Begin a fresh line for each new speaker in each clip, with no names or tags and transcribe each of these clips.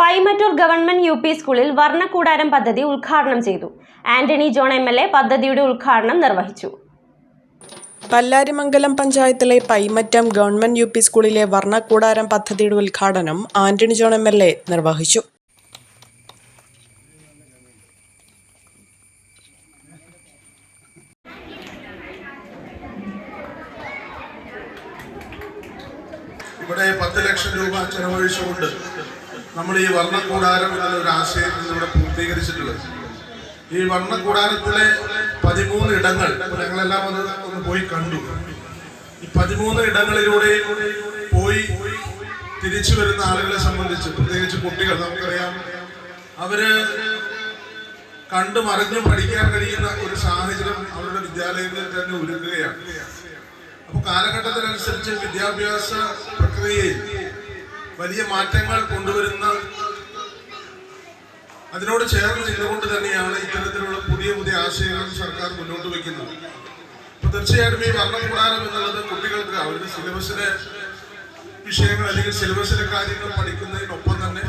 പൈമറ്റൂർ government U P സ്കൂളിൽ വർണക്കൂടാരം പദ്ധതി ഉദ്ഘാടനം ചെയ്തു. Antony John M L A പദ്ധതിയുടെ ഉദ്ഘാടനം നിർവഹിച്ചു.
പല്ലാരിമംഗലം പഞ്ചായത്തിലെ പൈമറ്റം ഗവൺമെന്റ് യു പി സ്കൂളിലെ വർണക്കൂടാരം പദ്ധതിയുടെ ഉദ്ഘാടനം Antony John M L A നിർവഹിച്ചു.
ഇവിടെ പത്ത് ലക്ഷം രൂപ ചെലവഴിച്ചുകൊണ്ട് നമ്മൾ ഈ വർണക്കൂടാരം എന്നൊരു ആശയത്തിൽ ഇവിടെ പൂർത്തീകരിച്ചിട്ടുള്ളത്. ഈ വർണക്കൂടാരത്തിലെ പതിമൂന്ന് ഇടങ്ങൾ ഞങ്ങളെല്ലാം അത് ഒന്ന് പോയി കണ്ടു. ഈ പതിമൂന്ന് ഇടങ്ങളിലൂടെ പോയി തിരിച്ചു വരുന്ന ആളുകളെ സംബന്ധിച്ച് പ്രത്യേകിച്ച് കുട്ടികൾ നമുക്കറിയാം. അവർ കണ്ടു മറിഞ്ഞു പഠിക്കാൻ കഴിയുന്ന ഒരു സാഹചര്യം അവരുടെ വിദ്യാലയങ്ങളിൽ തന്നെ ഒരുങ്ങുകയാണ്. അപ്പൊ കാലഘട്ടത്തിനനുസരിച്ച് വിദ്യാഭ്യാസ പ്രക്രിയയിൽ വലിയ മാറ്റങ്ങൾ കൊണ്ടുവരുന്ന അതിനോട് ചേർന്ന് നിന്നുകൊണ്ട് തന്നെയാണ് ഇത്തരത്തിലുള്ള പുതിയ പുതിയ ആശയങ്ങൾ സർക്കാർ മുന്നോട്ട് വയ്ക്കുന്നത്. അപ്പൊ തീർച്ചയായിട്ടും ഈ വർണകൂടാരം എന്നുള്ളത് കുട്ടികൾക്ക് അവരുടെ സിലബസിലെ വിഷയങ്ങൾ അല്ലെങ്കിൽ സിലബസിലെ കാര്യങ്ങൾ പഠിക്കുന്നതിനൊപ്പം തന്നെ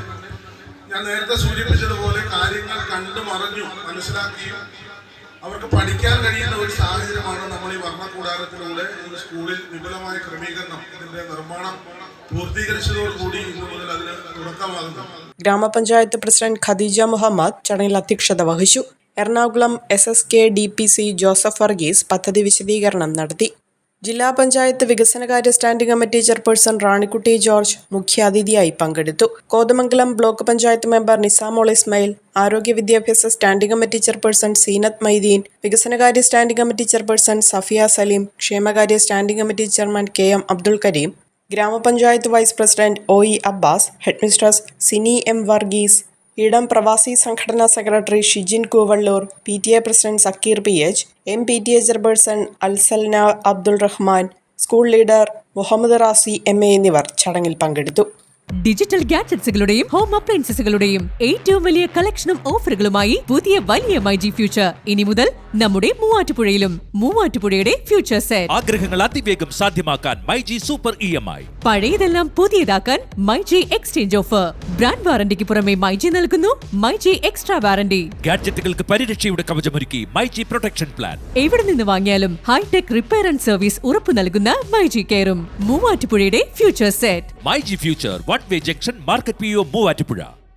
ഞാൻ നേരത്തെ സൂചിപ്പിച്ചതുപോലെ കാര്യങ്ങൾ കണ്ടു മറിഞ്ഞു മനസ്സിലാക്കിയും അവർക്ക് പഠിക്കാൻ കഴിയുന്ന ഒരു സാഹചര്യമാണ് നമ്മൾ ഈ വർണകൂടാരത്തിലൂടെ ഈ സ്കൂളിൽ വിപുലമായ ക്രമീകരണം ഇതിന്റെ നിർമ്മാണം പൂർത്തീകരിച്ചതോടുകൂടി ഇന്ന് മുതൽ അതിന് തുടക്കമാകുന്നു.
ഗ്രാമപഞ്ചായത്ത് പ്രസിഡന്റ് ഖദീജ മുഹമ്മദ് ചടങ്ങിൽ അധ്യക്ഷത വഹിച്ചു. Ernakulam S S K D P C Joseph Varghese പദ്ധതി വിശദീകരണം നടത്തി. ജില്ലാ പഞ്ചായത്ത് വികസനകാര്യ standing committee chairperson Ranikutty George മുഖ്യാതിഥിയായി പങ്കെടുത്തു. കോതമംഗലം ബ്ലോക്ക് പഞ്ചായത്ത് മെമ്പർ നിസാമോൾ ഇസ്മയിൽ ആരോഗ്യ വിദ്യാഭ്യാസ standing committee chairperson Seenath Maideen വികസനകാര്യ standing committee chairperson Safiya Saleem ക്ഷേമകാര്യ standing committee chairman K M Abdul Kareem ഗ്രാമപഞ്ചായത്ത് vice president O E Abbas headmistress Sini M Varghese ഇടം പ്രവാസി സംഘടനാ secretary Shijin Koovalloor P T A president Sakkeer P H M P T A chairperson Alsalna Abdul Rahman school leader Muhammad Razi M A എന്നിവർ ചടങ്ങിൽ പങ്കെടുത്തു.
Digital ഗാഡ്ജറ്റ്സുകളുടെയും home അപ്ലയൻസസുകളുടെയും ഏറ്റവും വലിയ കളക്ഷനും ഓഫറുകളുമായി പുതിയ വലിയ മൈ ജി ഫ്യൂച്ചർ. ഇനി മുതൽ നമ്മുടെ മൂവാറ്റുപുഴയിലും മൂവാറ്റുപുഴയുടെ ഫ്യൂച്ചർ സെറ്റ്
ആഗ്രഹങ്ങൾ അതിവേഗം സാധ്യമാക്കാൻ myG super E M I.
പഴയതെല്ലാം പുതിയതാക്കാൻ മൈജി എക്സ്ചേഞ്ച് ഓഫർ ബ്രാൻഡ് വാറന്റിക്ക് പുറമെ മൈജി നൽകുന്നു മൈജി എക്സ്ട്രാ വാറന്റി
ഗാഡ്ജറ്റുകൾക്ക് പരിരക്ഷയുടെ കവചമൊരുക്കി മൈജി പ്രൊട്ടക്ഷൻ പ്ലാൻ
എവിടെ നിന്ന് വാങ്ങിയാലും ഹൈടെക് റിപ്പയർ ആൻഡ് സർവീസ് ഉറപ്പു നൽകുന്ന മൈജി കെയറും. മൂവാറ്റുപുഴയുടെ future set
myG future one way junction market P O Muvattupuzha.